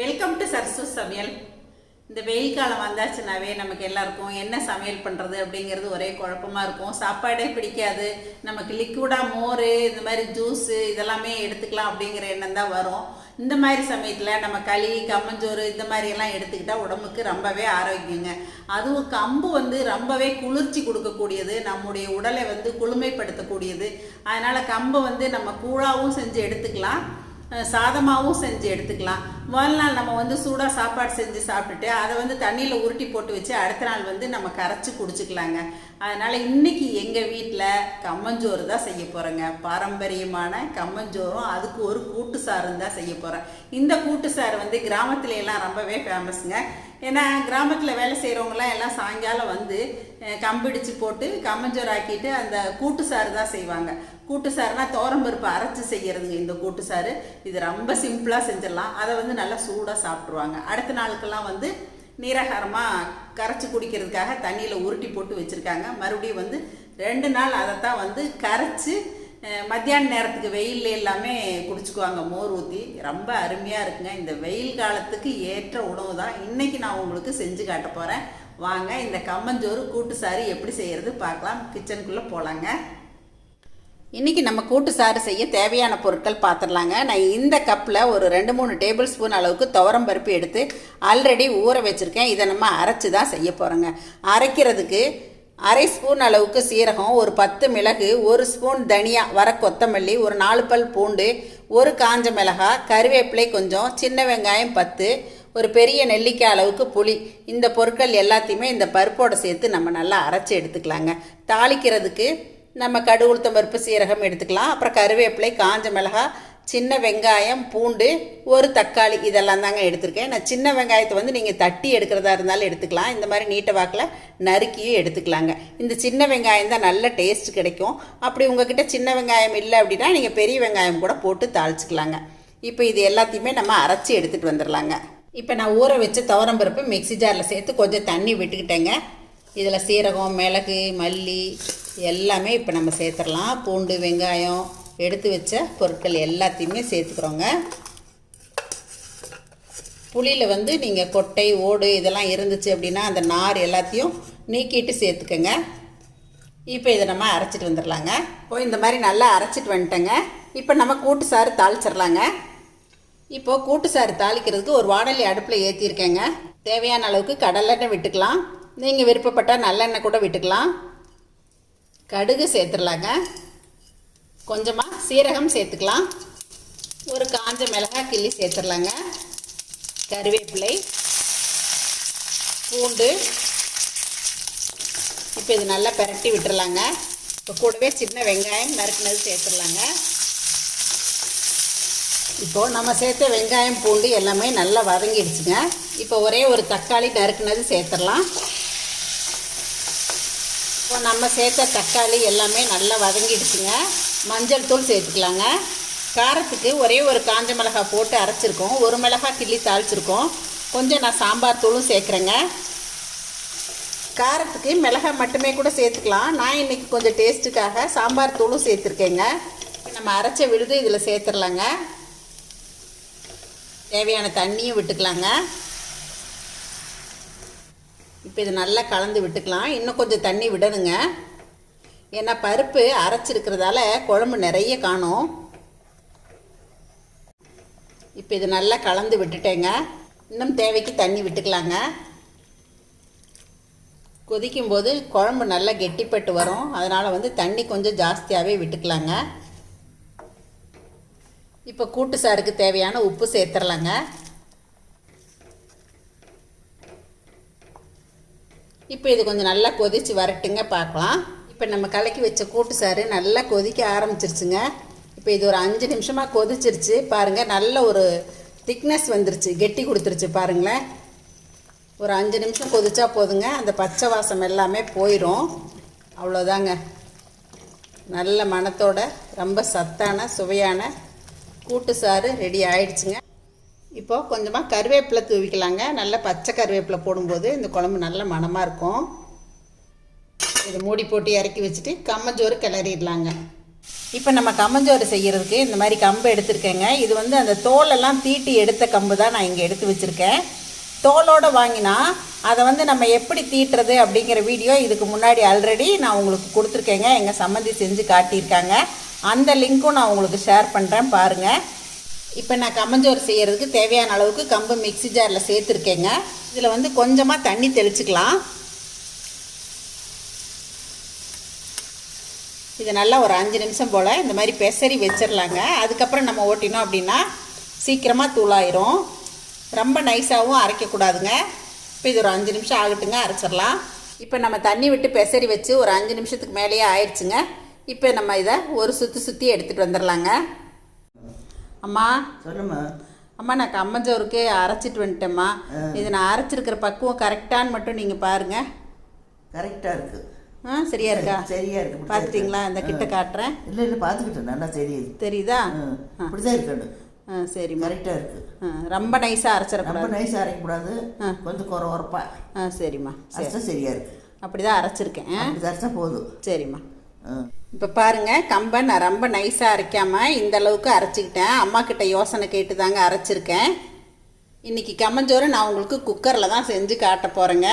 Welcome to Sarasu சமையல். இந்த வெயில் காலம் வந்தாச்சுனாவே நமக்கு எல்லாருக்கும் என்ன சமையல் பண்ணுறது அப்படிங்கிறது ஒரே குழப்பமாக இருக்கும். சாப்பாடே பிடிக்காது. நமக்கு லிக்விடாக மோர் இந்த மாதிரி ஜூஸு இதெல்லாமே எடுத்துக்கலாம் அப்படிங்கிற எண்ணம் தான் வரும். இந்த மாதிரி சமயத்தில் நம்ம களி கம்மஞ்சோறு இந்த மாதிரியெல்லாம் எடுத்துக்கிட்டால் உடம்புக்கு ரொம்பவே ஆரோக்கியங்க. அதுவும் கம்பு வந்து ரொம்பவே குளிர்ச்சி கொடுக்கக்கூடியது நம்முடைய உடலை வந்து குளுமைப்படுத்தக்கூடியது. அதனால் கம்பை வந்து நம்ம கூழாவும் செஞ்சு எடுத்துக்கலாம். சாதமாகவும் செஞ்சு எடுத்துக்கலாம். முதல் நாள் நம்ம வந்து சூடாக சாப்பாடு செஞ்சு சாப்பிட்டுட்டு அதை வந்து தண்ணியில் உருட்டி போட்டு வச்சு அடுத்த நாள் வந்து நம்ம கரைச்சி குடிச்சிக்கலாங்க. அதனால் இன்றைக்கி எங்கள் வீட்டில் கம்மஞ்சோறு தான் செய்ய போகிறேங்க பாரம்பரியமான கம்மஞ்சோறும் அதுக்கு ஒரு கூட்டு சாரும் தான் செய்ய போகிறேன் இந்த கூட்டு சாறு வந்து கிராமத்துல எல்லாம் ரொம்பவே ஃபேமஸுங்க ஏன்னா கிராமத்தில் வேலை செய்கிறவங்களாம் எல்லாம் சாயங்காலம் வந்து கம்பிடிச்சு போட்டு கம்மஞ்சோறு ஆக்கிட்டு அந்த கூட்டு சாறு தான் செய்வாங்க. கூட்டு சாறுனா பருப்பு அரைச்சி செய்கிறதுங்க இந்த கூட்டு சாறு. இது ரொம்ப சிம்பிளாக செஞ்சிடலாம். அதை வந்து நல்லா சூடாக சாப்பிட்ருவாங்க அடுத்த நாளுக்கெல்லாம் வந்து நீராகாரமாக கரைச்சி குடிக்கிறதுக்காக தண்ணியில் உருட்டி போட்டு வச்சுருக்காங்க. மறுபடியும் வந்து ரெண்டு நாள் அதைத்தான் வந்து கரைச்சி மத்தியான நேரத்துக்கு வெயில் எல்லாமே குடிச்சுக்குவாங்க மோர் ஊற்றி ரொம்ப அருமையாக இருக்குங்க. இந்த வெயில் காலத்துக்கு ஏற்ற உணவு தான். இன்றைக்கி நான் உங்களுக்கு செஞ்சு காட்ட போகிறேன் வாங்க இந்த கம்மஞ்சோறு கூட்டு சாறு எப்படி செய்கிறது பார்க்கலாம். கிச்சனுக்குள்ளே போகலாங்க இன்றைக்கி நம்ம கூட்டு சாறு செய்ய தேவையான பொருட்கள் பார்த்துடலாங்க நான் இந்த கப்பில் ஒரு ரெண்டு மூணு டேபிள் ஸ்பூன் அளவுக்கு துவரம் பருப்பு எடுத்து ஆல்ரெடி ஊற வச்சுருக்கேன். இதை நம்ம அரைச்சி தான் செய்ய போகிறோங்க அரைக்கிறதுக்கு அரை ஸ்பூன் அளவுக்கு சீரகம் ஒரு பத்து மிளகு ஒரு ஸ்பூன் தனியா வர கொத்தமல்லி ஒரு நாலு பல் பூண்டு ஒரு காஞ்ச மிளகாய் கருவேப்பிலை கொஞ்சம் சின்ன வெங்காயம் பத்து ஒரு பெரிய நெல்லிக்காய் அளவுக்கு புளி. இந்த பொருட்கள் எல்லாத்தையுமே இந்த பருப்போடு சேர்த்து நம்ம நல்லா அரைச்சி எடுத்துக்கலாங்க. தாளிக்கிறதுக்கு நம்ம கடு உளுத்தம் பருப்பு சீரகம் எடுத்துக்கலாம். அப்புறம் கருவேப்பிலை காஞ்ச மிளகாய் சின்ன வெங்காயம் பூண்டு ஒரு தக்காளி இதெல்லாம் தாங்க எடுத்திருக்கேன். நான் சின்ன வெங்காயத்தை வந்து நீங்கள் தட்டி எடுக்கிறதா இருந்தாலும் எடுத்துக்கலாம். இந்த மாதிரி நீட்ட வாக்கில் நறுக்கியும் எடுத்துக்கலாங்க. இந்த சின்ன வெங்காயம் தான் நல்ல டேஸ்ட் கிடைக்கும். அப்படி உங்ககிட்ட சின்ன வெங்காயம் இல்லை அப்படின்னா நீங்கள் பெரிய வெங்காயம் கூட போட்டு தாளிச்சிக்கலாங்க. இப்போ இது எல்லாத்தையுமே நம்ம அரைச்சி எடுத்துகிட்டு வந்துடலாங்க இப்போ நான் ஊற வச்ச துவரம்பருப்பு மிக்ஸி ஜாரில் சேர்த்து கொஞ்சம் தண்ணி விட்டுக்கிட்டேங்க. இதில் சீரகம் மிளகு மல்லி எல்லாமே இப்போ நம்ம சேர்த்துடலாம். பூண்டு வெங்காயம் எடுத்து வச்ச பொருட்கள் எல்லாத்தையுமே சேர்த்துக்கிறோங்க. புளியில் வந்து நீங்கள் கொட்டை ஓடு இதெல்லாம் இருந்துச்சு அப்படின்னா அந்த நார் எல்லாத்தையும் நீக்கிட்டு சேர்த்துக்கோங்க. இப்போ இதை நம்ம அரைச்சிட்டு வந்துடலாங்க. இப்போ இந்த மாதிரி நல்லா அரைச்சிட்டு வந்துட்டேங்க. இப்போ நம்ம கூட்டு சாறு தாளிச்சிடலாங்க. இப்போ கூட்டு சாறு தாளிக்கிறதுக்கு ஒரு வாடலி அடுப்பில் ஏற்றிருக்கேங்க தேவையான அளவுக்கு கடலெண்ணெய் விட்டுக்கலாம். நீங்கள் விருப்பப்பட்டால் நல்லெண்ணெய் கூட விட்டுக்கலாம். கடுகு சேர்த்துடலாங்க. கொஞ்சமாக சீரகம் சேர்த்துக்கலாம். ஒரு காஞ்ச மிளகாய் கிள்ளி சேர்த்துடலாங்க. கருவேப்பிலை பூண்டு. இப்போ இது நல்லா பிரட்டி விட்டுடலாங்க இப்போ கூடவே சின்ன வெங்காயம் நறுக்குனது சேர்த்துடலாங்க. இப்போது நம்ம சேர்த்த வெங்காயம் பூண்டு எல்லாமே நல்லா வதங்கிடுச்சுங்க. இப்போ ஒரே ஒரு தக்காளி நறுக்குனது சேர்த்துடலாம். இப்போ நம்ம சேர்த்த தக்காளி எல்லாமே நல்லா வதங்கிடுச்சுங்க. மஞ்சள் தூள் சேர்த்துக்கலாங்க. காரத்துக்கு ஒரே ஒரு காஞ்ச மிளகாய் போட்டு அரைச்சிருக்கோம். ஒரு மிளகாய் கிள்ளி தாளிச்சிருக்கோம். கொஞ்சம் நான் சாம்பார் தூளும் சேர்க்குறேங்க. காரத்துக்கு மிளகாய் மட்டுமே கூட சேர்த்துக்கலாம். நான் இன்றைக்கி கொஞ்சம் டேஸ்ட்டுக்காக சாம்பார் தூளும் சேர்த்துருக்கேங்க. இப்போ நம்ம அரைச்ச விழுது இதில் சேர்த்துடலாங்க. தேவையான தண்ணியும் விட்டுக்கலாங்க. இப்போ இது நல்லா கலந்து விட்டுக்கலாம். இன்னும் கொஞ்சம் தண்ணி விடணுங்க. ஏன்னா பருப்பு அரைச்சிருக்கிறதால குழம்பு நிறைய காணும். இப்போ இது நல்லா கலந்து விட்டுட்டேங்க. இன்னும் தேவைக்கு தண்ணி விட்டுக்கலாங்க. கொதிக்கும்போது குழம்பு நல்லா கெட்டிப்பட்டு வரும். அதனால் வந்து தண்ணி கொஞ்சம் ஜாஸ்தியாகவே விட்டுக்கலாங்க. இப்போ கூட்டு சாருக்கு தேவையான உப்பு சேர்த்துடலாங்க இப்போ இது கொஞ்சம் நல்லா கொதிச்சு வரட்டுங்க பார்க்கலாம். இப்போ நம்ம கலக்கி வச்ச கூட்டு சாறு நல்லா கொதிக்க ஆரம்பிச்சிருச்சுங்க. இப்போ இது ஒரு அஞ்சு நிமிஷமாக கொதிச்சிருச்சு. பாருங்கள் நல்ல ஒரு திக்னஸ் வந்துருச்சு. கெட்டி கொடுத்துருச்சு பாருங்களேன். ஒரு அஞ்சு நிமிஷம் கொதிச்சா போதுங்க. அந்த பச்சை வாசம் எல்லாமே போயிடும் அவ்வளோதாங்க. நல்ல மனத்தோட ரொம்ப சத்தான சுவையான கூட்டு சாறு ரெடி ஆயிடுச்சுங்க. இப்போது கொஞ்சமாக கருவேப்பிலை தூவிக்கலாங்க. நல்ல பச்சை கருவேப்பிலை போடும்போது இந்த குழம்பு நல்ல மணமாக இருக்கும். இது மூடி போட்டு இறக்கி வச்சுட்டு கம்மஞ்சோறு கிளறிடலாங்க. இப்போ நம்ம கம்மஞ்சோறு செய்கிறதுக்கு இந்த மாதிரி கம்பு எடுத்திருக்கேங்க. இது வந்து அந்த தோலெல்லாம் தீட்டி எடுத்த கம்பு தான் நான் இங்கே எடுத்து வச்சுருக்கேன். தோலோடு வாங்கினா அதை வந்து நம்ம எப்படி தீட்டுறது அப்படிங்கிற வீடியோ இதுக்கு முன்னாடி ஆல்ரெடி நான் உங்களுக்கு கொடுத்துருக்கேங்க. எங்கள் சம்மந்தி செஞ்சு காட்டியிருக்காங்க. அந்த லிங்க்கும் நான் உங்களுக்கு ஷேர் பண்ணுறேன் பாருங்கள் இப்போ நான் கம்மஞ்சோறு செய்கிறதுக்கு தேவையான அளவுக்கு கம்பு மிக்ஸி ஜாரில் சேர்த்துருக்கேங்க. இதில் வந்து கொஞ்சமாக தண்ணி தெளிச்சுக்கலாம். இது நல்லா ஒரு அஞ்சு நிமிஷம் போல் இந்த மாதிரி பெசரி வச்சிடலாங்க அதுக்கப்புறம் நம்ம ஓட்டினோம் அப்படின்னா சீக்கிரமாக தூளாயிரும். ரொம்ப நைஸாகவும் அரைக்கக்கூடாதுங்க. இப்போ இது ஒரு அஞ்சு நிமிஷம் ஆகட்டுங்க அரைச்சிடலாம் இப்போ நம்ம தண்ணி விட்டு பெசரி வச்சு ஒரு அஞ்சு நிமிஷத்துக்கு மேலேயே ஆயிடுச்சுங்க. இப்போ நம்ம இதை ஒரு சுற்றி சுற்றி எடுத்துகிட்டு வந்துடலாங்க அம்மா? சொல்லுமா அம்மா நான் கம்மஞ்சோறுக்கு அரைச்சிட்டு வந்துட்டேம்மா. இது நான் அரைச்சிருக்கிற பக்குவம் கரெக்டான்னு மட்டும் நீங்கள் பாருங்கள் கரெக்டாக இருக்கு. ஆ சரியா இருக்கா? சரியா இருக்கு. பார்த்துட்டிங்களா இந்த. கிட்ட காட்டுறேன். இல்லை இல்லை பார்த்துக்கிட்டேன் நல்லா தெரியுது? தெரியுதா இப்படிதான் இருக்கணும். ஆ சரிம்மா. கரெக்டாக இருக்கு. ஆ, ரொம்ப நைஸாக ரொம்ப அரைச்சிடக்கூடாது நைஸாக அரைக்கக்கூடாது. கொஞ்சம் குறை உரப்பா ஆ சரிம்மா. சரி. அரைச்சா சரியா இருக்கு. அப்படி தான் அரைச்சிருக்கேன் அரைச்சா போதும். சரிம்மா. இப்போ பாருங்க கம்பை நான் ரொம்ப நைஸாக அரைக்காம இந்த அளவுக்கு அரைச்சிக்கிட்டேன். அம்மா கிட்ட யோசனை கேட்டு தாங்க அரைச்சிருக்கேன். இன்னைக்கு கம்மஞ்சோறு நான் உங்களுக்கு குக்கரில் தான் செஞ்சு காட்ட போகிறேங்க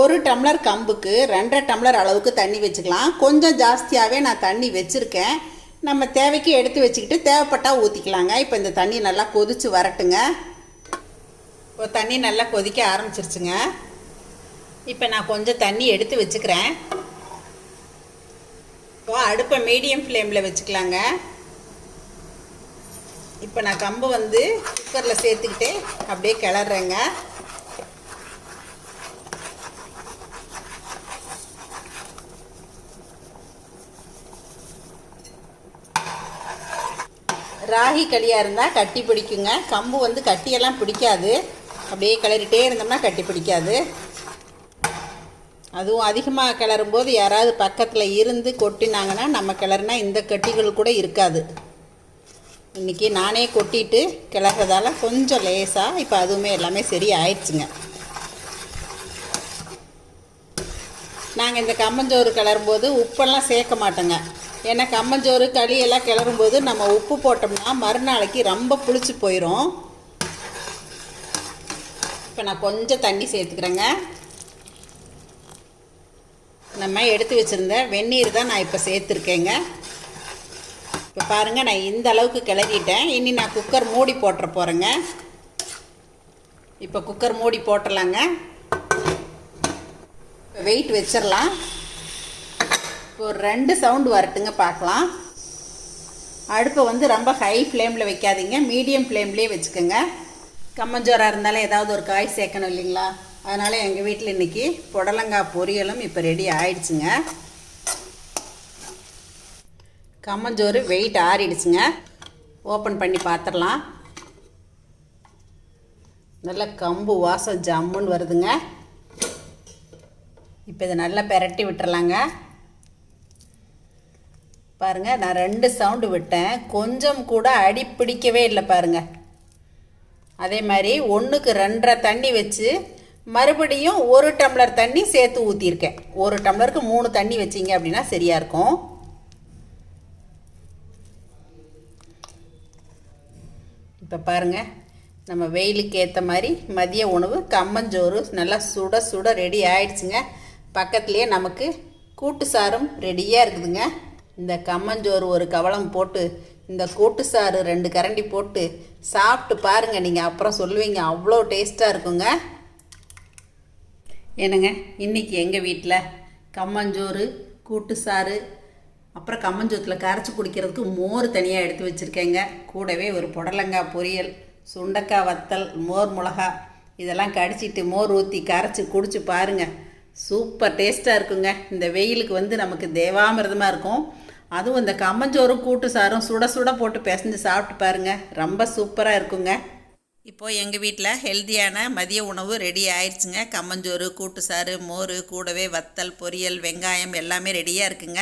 ஒரு டம்ளர் கம்புக்கு ரெண்டரை டம்ளர் அளவுக்கு தண்ணி வச்சுக்கலாம். கொஞ்சம் ஜாஸ்தியாகவே நான் தண்ணி வச்சுருக்கேன். நம்ம தேவைக்கு எடுத்து வச்சுக்கிட்டு தேவைப்பட்டால் ஊற்றிக்கலாங்க இப்போ இந்த தண்ணி நல்லா கொதிச்சு வரட்டுங்க. இப்போ தண்ணி நல்லா கொதிக்க ஆரம்பிச்சிருச்சுங்க. இப்போ நான் கொஞ்சம் தண்ணி எடுத்து வச்சுக்கிறேன். இப்போ அடுப்பை மீடியம் ஃப்ளேமில் வச்சுக்கலாங்க. இப்போ நான் கம்பு வந்து குக்கரில் சேர்த்துக்கிட்டு அப்படியே கிளறேங்க. ராகி களியாக இருந்தால் கட்டி பிடிக்குங்க. கம்பு வந்து கட்டியெல்லாம் பிடிக்காது. அப்படியே கிளறிட்டே இருந்தோம்னா கட்டி பிடிக்காது. அதுவும் அதிகமாக கிளறும்போது யாராவது பக்கத்தில் இருந்து கொட்டினாங்கன்னா நம்ம கிளறுனா இந்த கட்டிகள் கூட இருக்காது. இன்றைக்கி நானே கொட்டிட்டு கிளறதால கொஞ்சம் லேசாக இப்போ அதுவுமே எல்லாமே சரி ஆயிடுச்சுங்க நாங்கள் இந்த கம்மஞ்சோறு கிளறும்போது உப்பெல்லாம் சேர்க்க மாட்டோங்க. ஏன்னா கம்மஞ்சோறு களி எல்லாம் கிளறும்போது நம்ம உப்பு போட்டோம்னா மறுநாளைக்கு ரொம்ப புளிச்சு போயிடும் இப்போ நான் கொஞ்சம் தண்ணி சேர்த்துக்கிறேங்க. நம்ம எடுத்து வச்சுருந்த வெந்நீர் தான் நான் இப்போ சேர்த்துருக்கேங்க. இப்போ பாருங்கள் நான் இந்த அளவுக்கு கிளறிட்டேன். இனி நான் குக்கர் மூடி போட்டுற போகிறேங்க இப்போ குக்கர் மூடி போட்டுடலாங்க வெயிட் வச்சிடலாம் இப்போ ஒரு ரெண்டு சவுண்டு வரட்டுங்க பார்க்கலாம். அடுப்பை வந்து ரொம்ப ஹை ஃப்ளேமில் வைக்காதீங்க. மீடியம் ஃப்ளேம்லேயே வச்சுக்கோங்க. கம்மஞ்சோராக இருந்தாலும் ஏதாவது ஒரு காய் சேர்க்கணும் இல்லைங்களா? அதனால் எங்கள் வீட்டில் இன்றைக்கி புடலங்காய் பொரியலும் இப்போ ரெடி ஆயிடுச்சுங்க. கம்மஞ்சோறு வெயிட் ஆறிடுச்சுங்க. ஓப்பன் பண்ணி பார்த்துடலாம் நல்ல கம்பு வாசம் ஜம்முன்னு வருதுங்க. இப்போ இதை நல்லா பெரட்டி விட்டுறலாங்க. பாருங்கள் நான் ரெண்டு சவுண்டு விட்டேன். கொஞ்சம் கூட அடி பிடிக்கவே இல்லை பாருங்கள் அதே மாதிரி ஒன்றுக்கு ரெண்டரை தண்ணி வச்சு மறுபடியும் ஒரு டம்ளர் தண்ணி சேர்த்து ஊற்றிருக்கேன் ஒரு டம்ளருக்கு மூணு தண்ணி வச்சிங்க அப்படின்னா சரியாக இருக்கும். இப்போ பாருங்கள் நம்ம வெயிலுக்கு ஏற்ற மாதிரி மதிய உணவு கம்மஞ்சோறு நல்லா சுட சுட ரெடி ஆயிடுச்சுங்க. பக்கத்துலேயே நமக்கு கூட்டு சாரும் ரெடியாக இருக்குதுங்க. இந்த கம்மஞ்சோறு ஒரு கவளம் போட்டு இந்த கூட்டு சாறு ரெண்டு கரண்டி போட்டு சாப்பிட்டு பாருங்கள் நீங்கள் அப்புறம் சொல்லுவீங்க அவ்வளோ டேஸ்ட்டாக இருக்குங்க. என்னங்க? இன்னைக்கு எங்கள் வீட்டில் கம்மஞ்சோறு கூட்டு சாறு அப்புறம் கம்மஞ்சோத்தில் கரைச்சி குடிக்கிறதுக்கு மோர் தனியாக எடுத்து வச்சுருக்கேங்க. கூடவே ஒரு புடலங்காய் பொரியல் சுண்டக்காய் வத்தல் மோர் மிளகா இதெல்லாம் கடிச்சிட்டு மோர் ஊற்றி கரைச்சி குடிச்சு பாருங்க. சூப்பர் டேஸ்ட்டாக இருக்குங்க. இந்த வெயிலுக்கு வந்து நமக்கு தேவாமிரதமாக இருக்கும். அதுவும் இந்த கம்மஞ்சோறும் கூட்டு சாரும் சுட சுட போட்டு பிசைஞ்சு சாப்பிட்டு பாருங்க. ரொம்ப சூப்பராக இருக்குங்க. இப்போது எங்கள் வீட்டில் ஹெல்த்தியான மதிய உணவு ரெடி ஆயிடுச்சுங்க. கம்மஞ்சோறு கூட்டுசாறு மோர் கூடவே வத்தல் பொரியல் வெங்காயம் எல்லாமே ரெடியாக இருக்குங்க.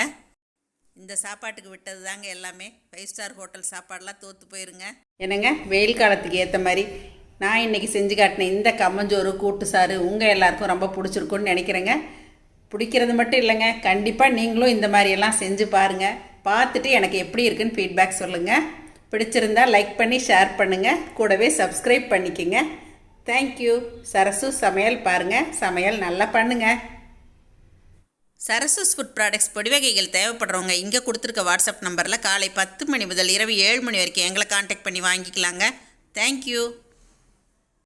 இந்த சாப்பாட்டுக்கு விட்டது தாங்க எல்லாமே. ஃபைவ் ஸ்டார் ஹோட்டல் சாப்பாடெலாம் தோற்று போயிருங்க. என்னங்க? வெயில் காலத்துக்கு ஏற்ற மாதிரி நான் இன்றைக்கி செஞ்சு காட்டின இந்த கம்மஞ்சோறு கூட்டுசாறு உங்கள் எல்லாருக்கும் ரொம்ப பிடிச்சிருக்குன்னு நினைக்கிறேங்க. பிடிக்கிறது மட்டும் இல்லைங்க. கண்டிப்பாக நீங்களும் இந்த மாதிரியெல்லாம் செஞ்சு பாருங்கள் பார்த்துட்டு எனக்கு எப்படி இருக்குன்னு ஃபீட்பேக் சொல்லுங்கள் பிடிச்சிருந்தா லைக் பண்ணி ஷேர் பண்ணுங்கள் கூடவே சப்ஸ்கிரைப் பண்ணிக்கோங்க. தேங்க்யூ சரசு சமையல் பாருங்கள் சமையல் நல்லா பண்ணுங்கள் சரசஸ் ஃபுட் ப்ராடக்ட்ஸ் பொடிவகைகள் தேவைப்படுறவங்க இங்கே கொடுத்துருக்க வாட்ஸ்அப் நம்பரில் காலை பத்து மணி முதல் இரவு ஏழு மணி வரைக்கும் எங்களை காண்டாக்ட் பண்ணி வாங்கிக்கலாங்க. தேங்க்யூ